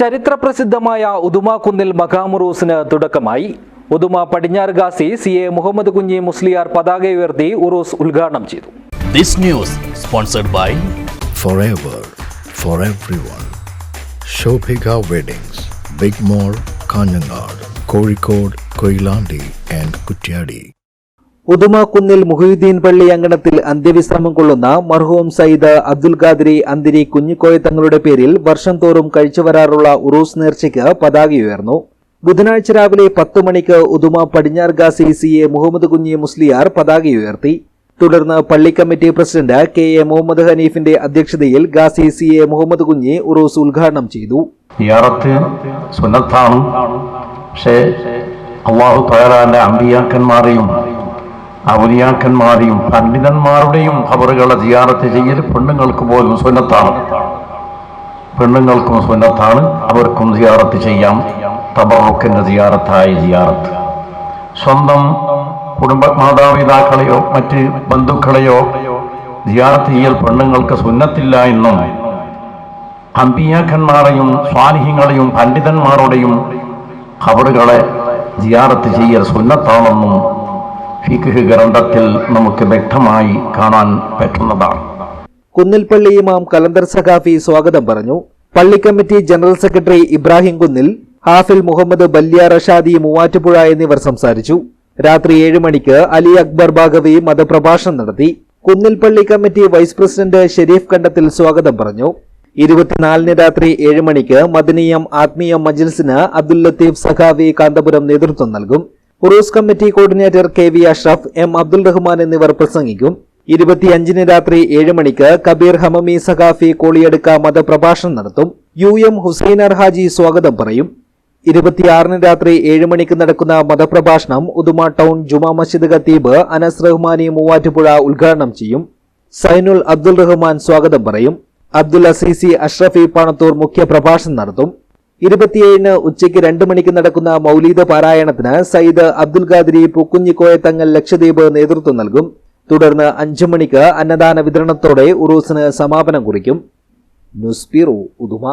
ചരിത്രപ്രസിദ്ധമായ ഉദുമാക്കുന്നിൽ മഖാമുറൂസിന് തുടക്കമായി ഉദുമ പടിഞ്ഞാറ് ഗാസി സി എ മുഹമ്മദ് കുഞ്ഞി മുസ്ലിയാർ പതാക ഉയർത്തി ഉറൂസ് ഉദ്ഘാടനം ചെയ്തു This news sponsored by forever for everyone. Shobhika Weddings, Big Mall, Kanyanad, Kozhikode, Koilandi and Kutyadi. ഉദുമാക്കുന്നിൽ Mohiuddin പള്ളി അങ്കണത്തിൽ അന്ത്യവിശ്രമം കൊള്ളുന്ന മർഹൂം സയ്യിദ് അബ്ദുൽ ഖാദിരി അന്തിരി കുഞ്ഞിക്കോയ തങ്ങളുടെ പേരിൽ വർഷം തോറും കഴിച്ചുവരാറുള്ള ഉറൂസ് നേർച്ചയ്ക്ക് പതാക ഉയർന്നു. ബുധനാഴ്ച രാവിലെ പത്ത് മണിക്ക് ഉദുമ പടിഞ്ഞാർ ഗാസി സി എ മുഹമ്മദ് കുഞ്ഞി മുസ്ലിയാർ പതാക ഉയർത്തി. തുടർന്ന് പള്ളി committee president K A Muhammad ഹനീഫിന്റെ അധ്യക്ഷതയിൽ ഗാസി സി എ മുഹമ്മദ് കുഞ്ഞി ഉറൂസ് ഉദ്ഘാടനം ചെയ്തു. അള്ളാഹു തയ്യാറാന്റെ അമ്പിയാക്കന്മാരെയും ഔലിയാക്കന്മാരെയും പണ്ഡിതന്മാരുടെയും ഖബറുകളെ ജിയാറത്ത് ചെയ്യൽ പെണ്ണുങ്ങൾക്ക് പോലും സുന്നത്താണ്. പെണ്ണുങ്ങൾക്കും സുന്നത്താണ്. അവർക്കും ജിയാറത്ത് ചെയ്യാം. തബറുക്കിന്റെ ജിയാറത്തായ ജിയാറത്ത് സ്വന്തം കുടുംബ മാതാപിതാക്കളെയോ മറ്റ് ബന്ധുക്കളെയോ ജിയാറത്ത് ചെയ്യൽ പെണ്ണുങ്ങൾക്ക് സുന്നത്തില്ല എന്നും അമ്പിയാക്കന്മാരെയും സ്വാലിഹ്യങ്ങളെയും പണ്ഡിതന്മാരുടെയും ഖബറുകളെ ജിയാറത്ത് ചെയ്യൽ സുന്നത്താണെന്നും ഫിഖ് ഗ്രന്ഥത്തിൽ നമുക്ക് വ്യക്തമായി കാണാൻ പറ്റുന്നതാണ്. കുന്നിൽപ്പള്ളി ഇമാം കലന്തർ സഖാഫി സ്വാഗതം പറഞ്ഞു. പള്ളി committee general secretary Ibrahim Kunnil Hafil Muhammad Balya Rashadi Muvattupuzha എന്നിവർ സംസാരിച്ചു. രാത്രി ഏഴ് മണിക്ക് അലി അക്ബർ ബാഗവി മതപ്രഭാഷണം നടത്തി. കുന്നിൽപ്പള്ളി committee vice president Sharif Kandathil സ്വാഗതം പറഞ്ഞു. ഇരുപത്തിനാലിന് രാത്രി ഏഴ് മണിക്ക് മദനീയം ആത്മീയ മജിൽസിന് അബ്ദുൽ ലത്തീഫ് സഖാവി കാന്തപുരം നേതൃത്വം നൽകും. Urus committee coordinator K V Ashraf M Abdul Rahman എന്നിവർ പ്രസംഗിക്കും. ഇരുപത്തിയഞ്ചിന് രാത്രി ഏഴ് മണിക്ക് കബീർ ഹമമി സഖാഫി കോളിയെടുക്ക മതപ്രഭാഷണം നടത്തും. യു എം ഹുസൈൻ അർഹാജി സ്വാഗതം പറയും. ഇരുപത്തിയാറിന് രാത്രി ഏഴ് മണിക്ക് നടക്കുന്ന മതപ്രഭാഷണം ഉദുമ ടൗൺ ജുമാ മസ്ജിദ് ഖത്തീബ് അനസ് റഹ്മാനി മൂവാറ്റുപുഴ ഉദ്ഘാടനം ചെയ്യും. സൈനുൽ അബ്ദുൾ റഹ്മാൻ സ്വാഗതം പറയും. അബ്ദുൽ അസീസി അഷ്റഫി പാണത്തൂർ മുഖ്യ പ്രഭാഷണം നടത്തും. ഇരുപത്തിയേഴിന് ഉച്ചയ്ക്ക് രണ്ട് മണിക്ക് നടക്കുന്ന മൗലീദ പാരായണത്തിന് സയ്യിദ് അബ്ദുൽ ഖാദിരി പൂക്കുഞ്ഞിക്കോയ തങ്ങൾ ലക്ഷദ്വീപ് നേതൃത്വം നൽകും. തുടർന്ന് അഞ്ചു മണിക്ക് അന്നദാന വിതരണത്തോടെ ഉറൂസിന് സമാപനം കുറിക്കും. News bureau Uduma.